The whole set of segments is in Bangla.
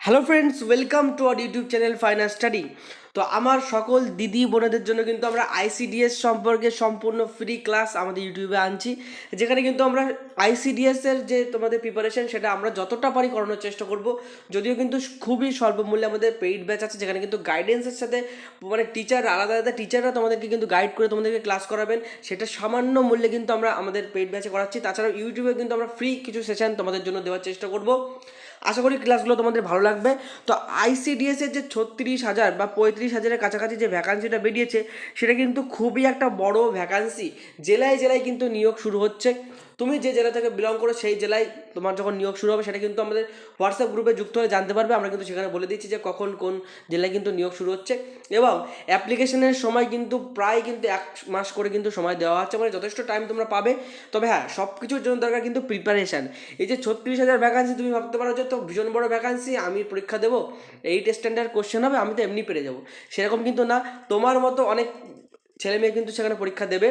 Hello friends welcome to our YouTube channel final study তো আমার সকল দিদি বোনেদের জন্য কিন্তু আমরা আইসিডিএস সম্পর্কে সম্পূর্ণ ফ্রি ক্লাস আমাদের ইউটিউবে আনছি, যেখানে কিন্তু আমরা আইসিডিএস এর যে তোমাদের প্রিপারেশন সেটা আমরা যতটা পারি করানোর চেষ্টা করব। যদিও কিন্তু খুবই স্বল্প মূল্যে আমাদের পেইড ব্যাচ আছে, যেখানে কিন্তু গাইডেন্সের সাথে মানে টিচার আলাদা আলাদা টিচাররা তোমাদেরকে কিন্তু গাইড করে তোমাদেরকে ক্লাস করাবেন। সেটা সামান্য মূল্যে কিন্তু আমরা আমাদের পেইড ব্যাচে করাচ্ছি। তাছাড়াও ইউটিউবে কিন্তু আমরা ফ্রি কিছু সেশন তোমাদের জন্য দেওয়ার চেষ্টা করব। আশা করি ক্লাসগুলো তোমাদের ভালো লাগবে। তো আইসিডিএস এর যে ছত্রিশ হাজার বা পঁয়ত্রিশ হাজারের কাছাকাছি যে ভ্যাকান্সিটা বেরিয়েছে, সেটা কিন্তু খুবই একটা বড় ভ্যাকান্সি জেলায় জেলায় কিন্তু নিয়োগ শুরু হচ্ছে। তুমি যে জেলা থেকে বিলং করো, সেই জেলায় তোমার যখন নিয়োগ শুরু হবে, সেটা কিন্তু আমাদের হোয়াটসঅ্যাপ গ্রুপে যুক্ত হয়ে জানতে পারবে। আমরা কিন্তু সেখানে বলে দিচ্ছি যে কখন কোন জেলায় কিন্তু নিয়োগ শুরু হচ্ছে। এবং অ্যাপ্লিকেশনের সময় কিন্তু প্রায় কিন্তু এক মাস করে কিন্তু সময় দেওয়া হচ্ছে মানে যথেষ্ট টাইম তোমরা পাবে। তবে হ্যাঁ সব কিছুর জন্য দরকার কিন্তু প্রিপারেশান এই যে ছত্রিশ হাজার ভ্যাকান্সি তুমি ভাবতে পারো যে, তো ভীষণ বড় ভ্যাকান্সি আমি পরীক্ষা দেবো এইট স্ট্যান্ডার্ড কোশ্চেন হবে, আমি তো এমনি পেরে যাব। সেরকম কিন্তু না, তোমার মতো অনেক ছেলে মেয়ে কিন্তু সেখানে পরীক্ষা দেবে।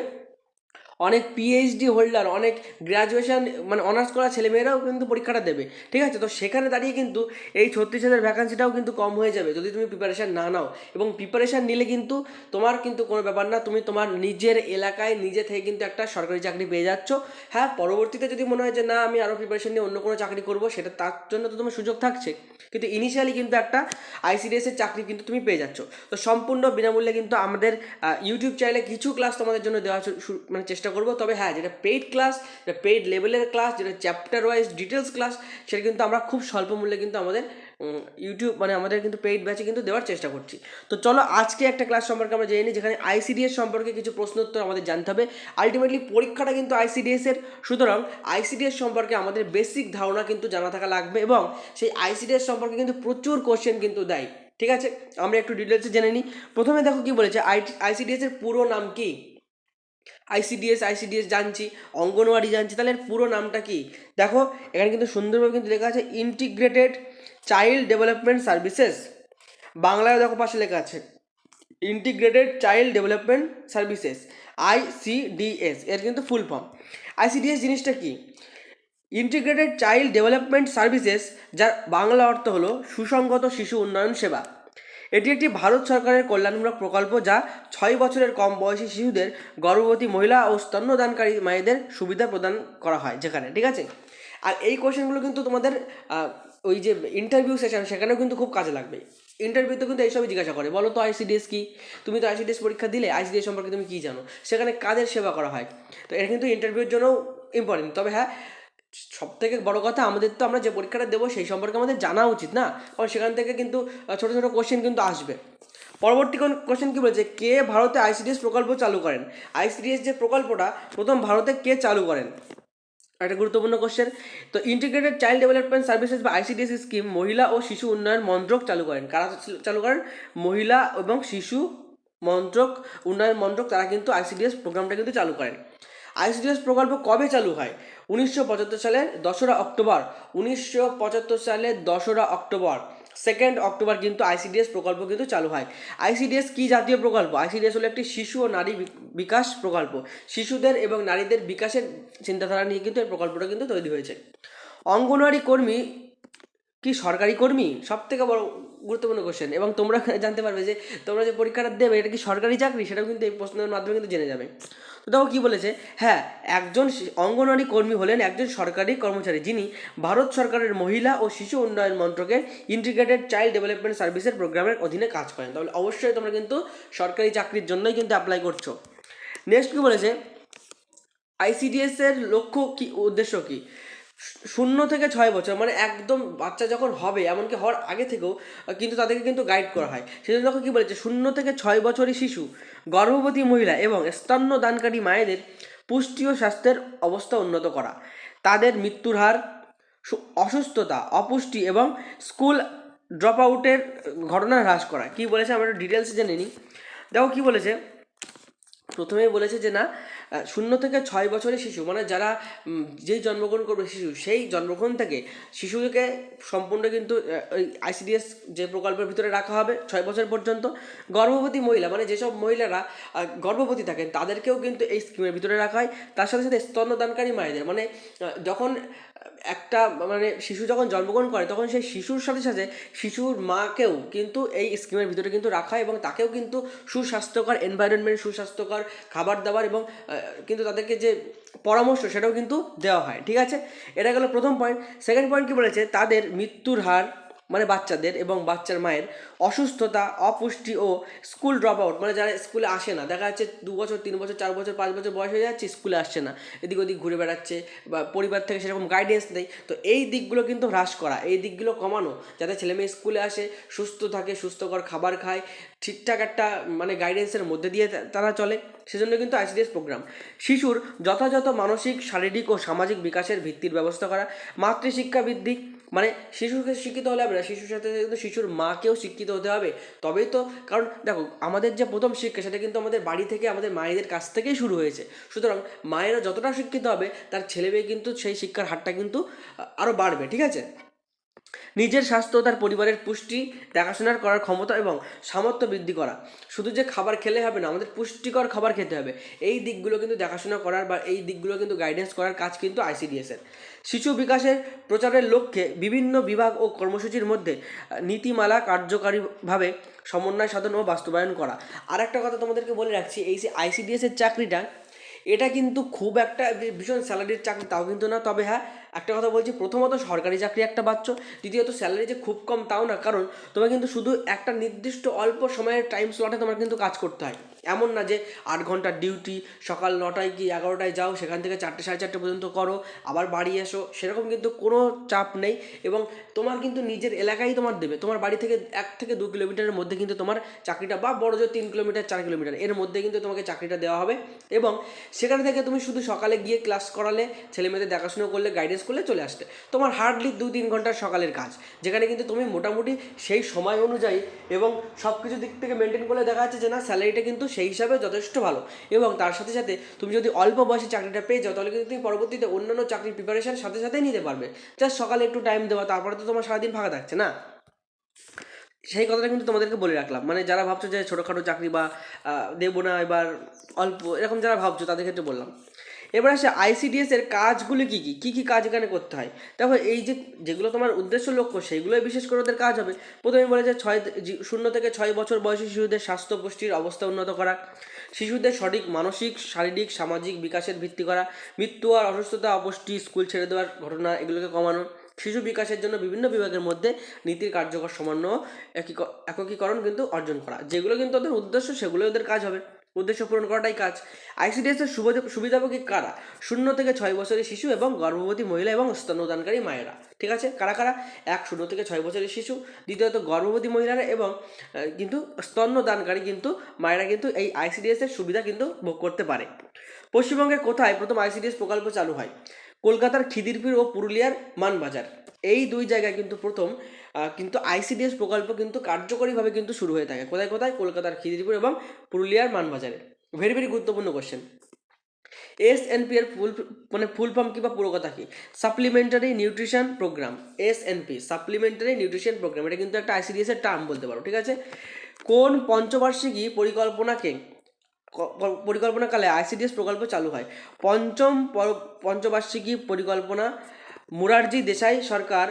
অনেক পিএইচডি হোল্ডার অনেক গ্র্যাজুয়েশন মানে অনার্স করা ছেলেমেয়েরাও কিন্তু পরীক্ষাটা দেবে। ঠিক আছে? তো সেখানে দাঁড়িয়ে কিন্তু এই ছত্রিশ হাজার ভ্যাকান্সিটাও কিন্তু কম হয়ে যাবে যদি তুমি প্রিপারেশান না নাও। এবং প্রিপারেশান নিলে কিন্তু তোমার কিন্তু কোনো ব্যাপার না, তুমি তোমার নিজের এলাকায় নিজে থেকে কিন্তু একটা সরকারি চাকরি পেয়ে যাচ্ছ। হ্যাঁ পরবর্তীতে যদি মনে হয় যে না, আমি আরও প্রিপারেশান নিয়ে অন্য কোনো চাকরি করব, সেটা তার জন্য তো তোমার সুযোগ থাকছে। কিন্তু ইনিশিয়ালি কিন্তু একটা আইসিডিএস এর চাকরি কিন্তু তুমি পেয়ে যাচ্ছ। তো সম্পূর্ণ বিনামূল্যে কিন্তু আমাদের ইউটিউব চ্যানেলে কিছু ক্লাস তোমাদের জন্য দেওয়া মানে চেষ্টা করব। তবে হ্যাঁ যেটা পেইড ক্লাস যেটা পেইড লেভেলের ক্লাস যেটা চ্যাপ্টার ওয়াইজ ডিটেলস ক্লাস সেটা কিন্তু আমরা খুব স্বল্প মূল্যে কিন্তু আমাদের ইউটিউব মানে আমাদের কিন্তু পেইড ব্যাচে কিন্তু দেওয়ার চেষ্টা করছি। তো চলো, আজকে একটা ক্লাস সম্পর্কে আমরা জেনে নিই, যেখানে আইসিডিএস সম্পর্কে কিছু প্রশ্ন উত্তর আমাদের জানতে হবে। আলটিমেটলি পরীক্ষাটা কিন্তু আইসিডিএসের সুতরাং আইসিডিএস সম্পর্কে আমাদের বেসিক ধারণা কিন্তু জানা থাকা লাগবে এবং সেই আইসিডিএস সম্পর্কে কিন্তু প্রচুর কোশ্চেন কিন্তু দেয়। ঠিক আছে? আমরা একটু ডিটেলসে জেনে নিই। প্রথমে দেখো কি বলেছে আই আইসিডিএস এর পুরো নাম কি? আইসিডিএস আইসিডিএস জানছি, অঙ্গনওয়াড়ি জানছি, তাহলে এর পুরো নামটা কি? দেখো, এখানে কিন্তু সুন্দরভাবে কিন্তু লেখা আছে ইন্টিগ্রেটেড চাইল্ড ডেভেলপমেন্ট সার্ভিসেস বাংলায় দেখো পাশে লেখা আছে integrated child development services ICDS এর কিন্তু ফুল ফর্ম আইসিডিএস জিনিসটা কি? ইন্টিগ্রেটেড চাইল্ড ডেভেলপমেন্ট সার্ভিসেস যার বাংলা অর্থ হলো সুসংগত শিশু উন্নয়ন সেবা। এটি একটি ভারত সরকারের কল্যাণমূলক প্রকল্প যা ছয় বছরের কম বয়সী শিশুদের গর্ভবতী মহিলা ও স্তন্যদানকারী মায়েদের সুবিধা প্রদান করা হয় যেখানে, ঠিক আছে? আর এই কোশ্চেনগুলো কিন্তু তোমাদের ওই যে ইন্টারভিউ সেশন সেখানেও কিন্তু খুব কাজে লাগবে। ইন্টারভিউতে কিন্তু এইসবই জিজ্ঞাসা করে। বলো তো আইসিডিএস কি? তুমি তো আইসিডিএস পরীক্ষা দিলে আইসিডিএস সম্পর্কে তুমি কী জানো? সেখানে কাদের সেবা করা হয়? তো এটা কিন্তু ইন্টারভিউর জন্যও ইম্পর্টেন্ট তবে হ্যাঁ সব থেকে বড় কথা আমাদের তো আমরা যে পরীক্ষাটা দেবো সেই সম্পর্কে আমাদের জানা উচিত না। কারণ সেখান থেকে কিন্তু ছোটো ছোটো কোশ্চেন কিন্তু আসবে। পরবর্তী কোন কোশ্চেন কী বলেছে? কে ভারতে আইসিডিএস প্রকল্প চালু করেন? আইসিডিএস যে প্রকল্পটা, প্রথম ভারতে কে চালু করেন? একটা গুরুত্বপূর্ণ কোশ্চেন তো ইন্টিগ্রেটেড চাইল্ড ডেভেলপমেন্ট সার্ভিসেস বা আইসিডিএস স্কিম মহিলা ও শিশু উন্নয়ন মন্ত্রক চালু করেন। কারা চালু করেন? মহিলা এবং শিশু মন্ত্রক উন্নয়ন মন্ত্রক, তারা কিন্তু আইসিডিএস প্রোগ্রামটা কিন্তু চালু করেন। আইসিডিএস প্রকল্প কবে চালু হয়? উনিশশো পঁচাত্তর সালের দশরা অক্টোবর। উনিশশো পঁচাত্তর সালের দশরা অক্টোবর। সেকেন্ড অক্টোবর কিন্তু আইসিডিএস প্রকল্প কিন্তু চালু হয়। আইসিডিএস কি জাতীয় প্রকল্প? আইসিডিএস হলো একটি শিশু ও নারী বিকাশ প্রকল্প। শিশুদের এবং নারীদের বিকাশের চিন্তাধারা নিয়ে কিন্তু এই প্রকল্পটা কিন্তু তৈরি হয়েছে। অঙ্গনওয়াড়ি কর্মী কি সরকারি কর্মী? সব থেকে বড় গুরুত্বপূর্ণ কোশ্চেন এবং তোমরা জানতে পারবে যে তোমরা যে পরীক্ষাটা দেবে, এটা কি সরকারি চাকরি? সেটাও কিন্তু এই প্রশ্নের মাধ্যমে কিন্তু জেনে যাবে। দেখো কী বলেছে? হ্যাঁ একজন অঙ্গনওয়াড়ি কর্মী হলেন একজন সরকারি কর্মচারী যিনি ভারত সরকারের মহিলা ও শিশু উন্নয়ন মন্ত্রকের ইন্টিগ্রেটেড চাইল্ড ডেভেলপমেন্ট সার্ভিসের প্রোগ্রামের অধীনে কাজ করেন। তাহলে অবশ্যই তোমরা কিন্তু সরকারি চাকরির জন্যই কিন্তু অ্যাপ্লাই করছ। নেক্সট কী বলেছে? আইসিডিএস এর লক্ষ্য কী, উদ্দেশ্য কি? শূন্য থেকে ছয় বছর মানে একদম বাচ্চা যখন হবে, এমনকি হওয়ার আগে থেকেও কিন্তু তাদেরকে কিন্তু গাইড করা হয়। সেজন্য দেখো কী বলেছে, শূন্য থেকে ছয় বছরই শিশু, গর্ভবতী মহিলা এবং স্তন্যদানকারী মায়েদের পুষ্টি ও স্বাস্থ্যের অবস্থা উন্নত করা। তাদের মৃত্যুর হার অসুস্থতা, অপুষ্টি এবং স্কুল ড্রপ আউটের ঘটনা হ্রাস করা। কী বলেছে আমরা ডিটেলসে জেনে নিই। দেখো কী বলেছে, প্রথমেই বলেছে যে না শূন্য থেকে ছয় বছরের শিশু মানে যারা যেই জন্মগ্রহণ করবে শিশু, সেই জন্মগ্রহণ থেকে শিশুকে সম্পূর্ণ কিন্তু আইসিডিএস যে প্রকল্পের ভিতরে রাখা হবে ছয় বছর পর্যন্ত। গর্ভবতী মহিলা মানে যেসব মহিলারা গর্ভবতী থাকেন, তাদেরকেও কিন্তু এই স্কিমের ভিতরে রাখা হয়। তার সাথে সাথে স্তন্যদানকারী মায়েদের মানে যখন একটা মানে শিশু যখন জন্মগ্রহণ করে, তখন সেই শিশুর সাথে সাথে শিশুর মাকেও কিন্তু এই স্কিমের ভিতরে কিন্তু রাখা এবং তাকেও কিন্তু সুস্বাস্থ্যকর এনভায়রনমেন্ট সুস্বাস্থ্যকর খাবার দাবার এবং কিন্তু তাদেরকে যে পরামর্শ সেটাও কিন্তু দেওয়া হয়। ঠিক আছে? এটা গেল প্রথম পয়েন্ট সেকেন্ড পয়েন্ট কী বলেছে? তাদের মৃত্যুর হার মানে বাচ্চাদের এবং বাচ্চার মায়ের অসুস্থতা, অপুষ্টি ও স্কুল ড্রপ আউট মানে যারা স্কুলে আসে না, দেখা যাচ্ছে দু বছর, তিন বছর, চার বছর, পাঁচ বছর বয়স হয়ে যাচ্ছে স্কুলে আসছে না, এদিক ওদিক ঘুরে বেড়াচ্ছে বা পরিবার থেকে সেরকম গাইডেন্স নেই, তো এই দিকগুলো কিন্তু হ্রাস করা, এই দিকগুলো কমানো, যাতে ছেলে মেয়ে স্কুলে আসে, সুস্থ থাকে, সুস্থকর খাবার খায়, ঠিকঠাক একটা মানে গাইডেন্সের মধ্যে দিয়ে তারা চলে, সেজন্য কিন্তু আইসিডিএস প্রোগ্রাম শিশুর যথাযথ মানসিক, শারীরিক ও সামাজিক বিকাশের ভিত্তির ব্যবস্থা করা, মাতৃশিক্ষা বৃদ্ধি মানে শিশুকে শিক্ষিত হলে হবে না, শিশুর সাথে কিন্তু শিশুর মাকেও শিক্ষিত হতে হবে। তবেই তো, কারণ দেখো, আমাদের যে প্রথম শিক্ষা, সেটা কিন্তু আমাদের বাড়ি থেকে আমাদের মায়েদের কাছ থেকেই শুরু হয়েছে। সুতরাং মায়েরা যতটা শিক্ষিত হবে, তার ছেলে মেয়ে কিন্তু সেই শিক্ষার হারটা কিন্তু আরও বাড়বে, ঠিক আছে? নিজের স্বাস্থ্য তার পরিবারের পুষ্টি, দেখাশোনার করার ক্ষমতা এবং সামর্থ্য বৃদ্ধি করা। শুধু যে খাবার খেলে হবে না, আমাদের পুষ্টিকর খাবার খেতে হবে। এই দিকগুলো কিন্তু দেখাশোনা করার বা এই দিকগুলো কিন্তু গাইডেন্স করার কাজ কিন্তু আইসিডিএসের শিশু বিকাশের প্রচারের লক্ষ্যে বিভিন্ন বিভাগ ও কর্মসূচির মধ্যে নীতিমালা কার্যকারীভাবে সমন্বয় সাধন ও বাস্তবায়ন করা। আর একটা কথা তোমাদেরকে বলে রাখছি, এই যে আইসিডিএসের চাকরিটা, এটা কিন্তু খুব একটা ভীষণ স্যালারির চাকরি, তাও কিন্তু না, তবে হ্যাঁ একটা কথা বলছি, প্রথমত সরকারি চাকরি একটা পাচ্ছ, দ্বিতীয়ত স্যালারি যে খুব কম তাও না, কারণ তোমার কিন্তু শুধু একটা নির্দিষ্ট অল্প সময়ের টাইম স্লটে তোমার কিন্তু কাজ করতে হয়। এমন না যে আট ঘণ্টার ডিউটি সকাল নটায় কি এগারোটায় যাও, সেখান থেকে চারটে সাড়ে চারটে পর্যন্ত করো, আবার বাড়ি এসো, সেরকম কিন্তু কোনো চাপ নেই এবং তোমার কিন্তু নিজের এলাকায় তোমার দেবে। তোমার বাড়ি থেকে এক থেকে দু কিলোমিটারের মধ্যে কিন্তু তোমার চাকরিটা বা বড় জোর তিন কিলোমিটার, চার কিলোমিটার, এর মধ্যে কিন্তু তোমাকে চাকরিটা দেওয়া হবে এবং সেখান থেকে তুমি শুধু সকালে গিয়ে ক্লাস করালে ছেলে মেয়েদের দেখাশোনা করলে গাইডেন্স করলে চলে আসতে। তোমার হার্ডলি দু তিন ঘণ্টার সকালের কাজ। যেখানে কিন্তু তুমি মোটামুটি সেই সময় অনুযায়ী এবং সব কিছু দিক থেকে মেনটেন করলে দেখা যাচ্ছে যে না স্যালারিটা কিন্তু সেই হিসাবে যথেষ্ট ভালো। এবং তার সাথে সাথে তুমি যদি অল্প বয়সে চাকরিটা পেয়ে যাও, তাহলে কিন্তু তুমি পরবর্তীতে অন্যান্য চাকরির প্রিপারেশন সাথে সাথেই নিতে পারবে। জাস্ট সকালে একটু টাইম দেওয়া, তারপরে তো তোমার সারাদিন ফাঁকা থাকছে না? সেই কথাটা কিন্তু তোমাদেরকে বলে রাখলাম। মানে যারা ভাবছ যে ছোটোখাটো চাকরি বা দেবো না, এবার অল্প, এরকম যারা ভাবছ, তাদের ক্ষেত্রে বললাম। এবার আসে আইসিডিএস এর কাজগুলি কী কী? কী কী কাজ এখানে করতে হয়? দেখো, এই যে যেগুলো তোমার উদ্দেশ্য লক্ষ্য সেইগুলোই বিশেষ করে ওদের কাজ হবে। প্রথমে বলেছে ছয় শূন্য থেকে ছয় বছর বয়সী শিশুদের স্বাস্থ্য পুষ্টির অবস্থা উন্নত করা, শিশুদের সঠিক মানসিক, শারীরিক, সামাজিক বিকাশের ভিত্তি করা, মৃত্যু আর অসুস্থতা অপুষ্টি, স্কুল ছেড়ে দেওয়ার ঘটনা এগুলোকে কমানো, শিশু বিকাশের জন্য বিভিন্ন বিভাগের মধ্যে নীতির কার্যকর সমন্বয় একীক- একীকরণ কিন্তু অর্জন করা। যেগুলো কিন্তু ওদের উদ্দেশ্য, সেগুলোই ওদের কাজ হবে। উদ্দেশ্য পূরণ করাটাই কাজ। আইসিডিএস এর সুবিধাভোগী কারা? শূন্য থেকে ছয় বছরের শিশু এবং গর্ভবতী মহিলা এবং স্তন্যদানকারী মায়েরা। ঠিক আছে? কারা কারা? এক, শূন্য থেকে ছয় বছরের শিশু। দ্বিতীয়ত গর্ভবতী মহিলারা এবং কিন্তু স্তন্যদানকারী কিন্তু মায়েরা কিন্তু এই আইসিডিএস এর সুবিধা কিন্তু ভোগ করতে পারে। পশ্চিমবঙ্গের কোথায় প্রথম আইসিডিএস প্রকল্প চালু হয়? কলকাতার খিদিরপুর ও পুরুলিয়ার মানবাজার। এই দুই জায়গায় কিন্তু প্রথম কিন্তু আইসিডিএস প্রকল্প কিন্তু কার্যকরীভাবে কিন্তু শুরু হয়ে থাকে। কোথায় কোথায়? কলকাতার খিদিরপুর এবং পুরুলিয়ার মানবাজারে। ভেরি ভেরি গুরুত্বপূর্ণ কোশ্চেন এস এন পি এর ফুল মানে ফুল ফর্ম কি বা পুরো কথা কি? Supplementary nutrition programme S N P supplementary nutrition programme এটা কিন্তু একটা আইসিডিএস এর টার্ম বলতে পারো, ঠিক আছে? কোন পঞ্চবার্ষিকী পরিকল্পনাকে পরিকল্পনাকালে আইসিডিএস প্রকল্প চালু হয়? পঞ্চম পঞ্চবার্ষিকী পরিকল্পনা মুরারজি দেশাই সরকার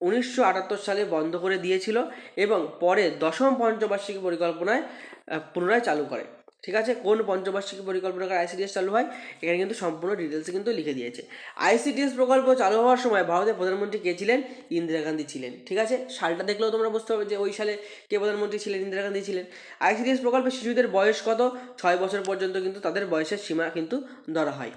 উনিশশো আটাত্তর সালে বন্ধ করে দিয়েছিল এবং পরে দশম পঞ্চবার্ষিকী পরিকল্পনায় পুনরায় চালু করে। ঠিক আছে? কোন পঞ্চবার্ষিকী পরিকল্পনাকার আইসিডিএস চালু হয়? এখানে কিন্তু সম্পূর্ণ ডিটেলসে কিন্তু লিখে দিয়েছে। আইসিডিএস প্রকল্প চালু হওয়ার সময় ভারতের প্রধানমন্ত্রী কে ছিলেন? ইন্দিরা গান্ধী ছিলেন। ঠিক আছে? সালটা দেখলেও তোমরা বুঝতে পারবে যে ওই সালে কে প্রধানমন্ত্রী ছিলেন? ইন্দিরা গান্ধী ছিলেন। আইসিডিএস প্রকল্পে শিশুদের বয়স কত? ছয় বছর পর্যন্ত কিন্তু তাদের বয়সের সীমা কিন্তু ধরা হয়।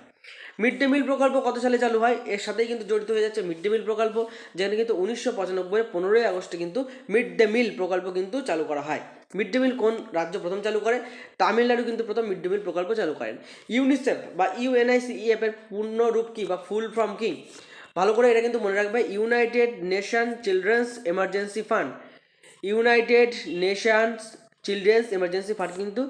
মিড ডে মিল প্রকল্প কত সালে চালু হয়? এর সাথেই কিন্তু জড়িত হয়ে যাচ্ছে মিড ডে মিল প্রকল্প, যেখানে কিন্তু উনিশশো পঁচানব্বই পনেরোই আগস্টে কিন্তু মিড ডে মিল প্রকল্প কিন্তু চালু করা হয়। মিড ডে মিল কোন রাজ্য প্রথম চালু করে? তামিলনাড়ু কিন্তু প্রথম মিড ডে মিল প্রকল্প চালু করেন। ইউনিসেফ বা ইউএনআইসিইএফ এর পূর্ণ রূপ কি বা ফুল ফর্ম কি? ভালো করে এটা কিন্তু মনে রাখবে, United Nation Children's Emergency Fund. United Nations Children's Emergency Fund কিন্তু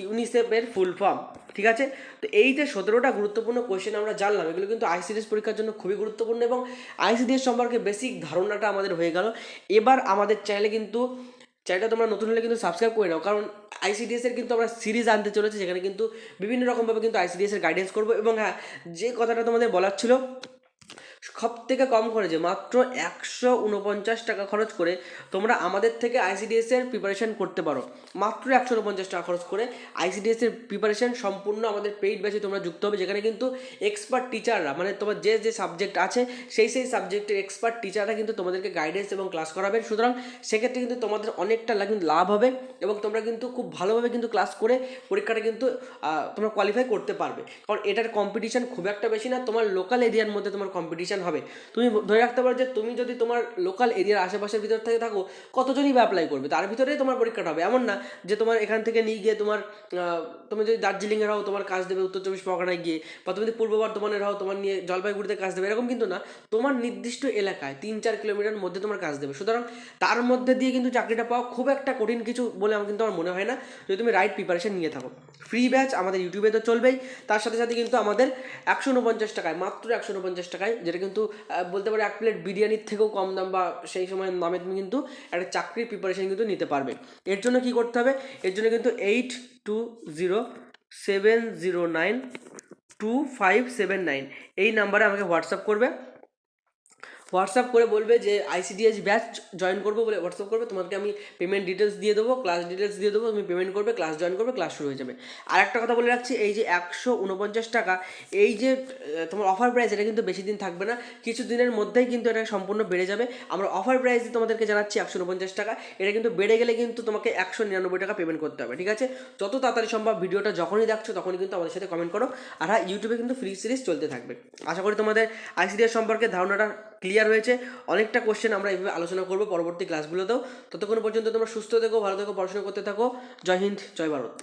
ইউনিসেফের ফুল ফর্ম ঠিক আছে? তো এই যে সতেরোটা গুরুত্বপূর্ণ কোয়েশ্চেন আমরা জানলাম। এগুলো কিন্তু আইসিডিএস পরীক্ষার জন্য খুবই গুরুত্বপূর্ণ এবং আইসিডিএস সম্পর্কে বেসিক ধারণাটা আমাদের হয়ে গেল। এবার আমাদের চ্যানেলে কিন্তু চ্যানেলটা তোমরা নতুন হলে কিন্তু সাবস্ক্রাইব করে নাও, কারণ আইসিডিএসের কিন্তু আমরা সিরিজ আনতে চলেছি যেখানে কিন্তু বিভিন্ন রকমভাবে কিন্তু আইসিডিএস এর গাইডেন্স করব এবং হ্যাঁ যে কথাটা তোমাদের বলার ছিল সব থেকে কম খরচে, মাত্র একশো উনপঞ্চাশ টাকা খরচ করে তোমরা আমাদের থেকে আইসিডিএস এর প্রিপারেশন করতে পারো। মাত্র একশো উনপঞ্চাশ টাকা খরচ করে আইসিডিএস এর প্রিপারেশন সম্পূর্ণ আমাদের পেইড ব্যাচে তোমরা যুক্ত হবে, যেখানে কিন্তু এক্সপার্ট টিচাররা মানে তোমার যে যে সাবজেক্ট আছে, সেই সেই সাবজেক্টের এক্সপার্ট টিচাররা কিন্তু তোমাদেরকে গাইডেন্স এবং ক্লাস করাবেন। সুতরাং সেক্ষেত্রে কিন্তু তোমাদের অনেকটা কিন্তু লাভ হবে এবং তোমরা কিন্তু খুব ভালোভাবে কিন্তু ক্লাস করে পরীক্ষাটা কিন্তু তোমরা কোয়ালিফাই করতে পারবে। কারণ এটার কম্পিটিশন খুব একটা বেশি না, তোমার লোকাল এরিয়ার মধ্যে তোমার কম্পিটিশন হবে। তুমি ধরে রাখতে পারো যে তুমি যদি তোমার লোকাল এরিয়ার আশেপাশের ভিতর থেকে থাকো, কতজনই বা অ্যাপ্লাই করবে? তার ভিতরেই তোমার পরীক্ষাটা হবে। এমন না যে তোমার এখান থেকে নিয়ে গিয়ে তোমার তুমি যদি দার্জিলিংয়ের হও, তোমার কাজ দেবে উত্তর চব্বিশ পরগনায় গিয়ে, বা তুমি যদি পূর্ব বর্ধমানের হও, তোমার নিয়ে জলপাইগুড়িতে কাজ দেবে, এরকম কিন্তু না। তোমার নির্দিষ্ট এলাকায় তিন চার কিলোমিটার মধ্যে তোমার কাজ দেবে। সুতরাং তার মধ্যে দিয়ে কিন্তু চাকরিটা পাওয়া খুব একটা কঠিন কিছু বলে আমার কিন্তু আমার মনে হয় না। যদি তুমি রাইট প্রিপারেশন নিয়ে থাকো। ফ্রি ব্যাচ আমাদের ইউটিউবে তো চলবেই। তার সাথে সাথে কিন্তু আমাদের একশো উনপঞ্চাশ টাকায়, মাত্র একশো উনপঞ্চাশ টাকায় যেটা কিন্তু বলতে পারো এক প্লেট বিরিয়ানির থেকেও কম দাম বা সেই সময়ের দামে তুমি কিন্তু একটা চাকরির প্রিপারেশান কিন্তু নিতে পারবে। এর জন্য কি করতে হবে? এর জন্য কিন্তু eight two zero seven zero nine two five seven nine এই নাম্বারে আমাকে হোয়াটসঅ্যাপ করবে। হোয়াটসঅ্যাপ করে বলবে যে আইসিডিএস ব্যাচ জয়েন করব বলে হোয়াটসঅ্যাপ করবে, তোমাকে আমি পেমেন্ট ডিটেলস দিয়ে দেবো ক্লাস ডিটেলস দিয়ে দেবো, তুমি পেমেন্ট করবে ক্লাস জয়েন করবে ক্লাস শুরু হয়ে যাবে। আর একটা কথা বলে রাখছি, এই যে একশো উনপঞ্চাশ টাকা, এই যে তোমার অফার প্রাইস এটা কিন্তু বেশি দিন থাকবে না, কিছু দিনের মধ্যেই কিন্তু এটা সম্পূর্ণ বেড়ে যাবে। আমরা অফার প্রাইস তোমাদেরকে জানাচ্ছি একশো উনপঞ্চাশ টাকা, এটা কিন্তু বেড়ে গেলে কিন্তু তোমাকে একশো নিরানব্বই টাকা পেমেন্ট করতে হবে, ঠিক আছে? যত তাড়াতাড়ি সম্ভব ভিডিওটা যখনই দেখছ, তখনই কিন্তু আমাদের সাথে কমেন্ট করো। আর হ্যাঁ ইউটিউবে কিন্তু ফ্রি সিরিজ চলতে থাকবে। আশা করি তোমাদের আইসিডিএস সম্পর্কে ধারণাটা ক্লিয়ার হয়েছে। অনেকটা কোশ্চেন আমরা এইভাবে আলোচনা করব পরবর্তী ক্লাসগুলোতেও ততক্ষণ পর্যন্ত তোমরা সুস্থ থেকো, ভালো থেকো, পড়াশোনা করতে থাকো। জয় হিন্দ, জয় ভারত।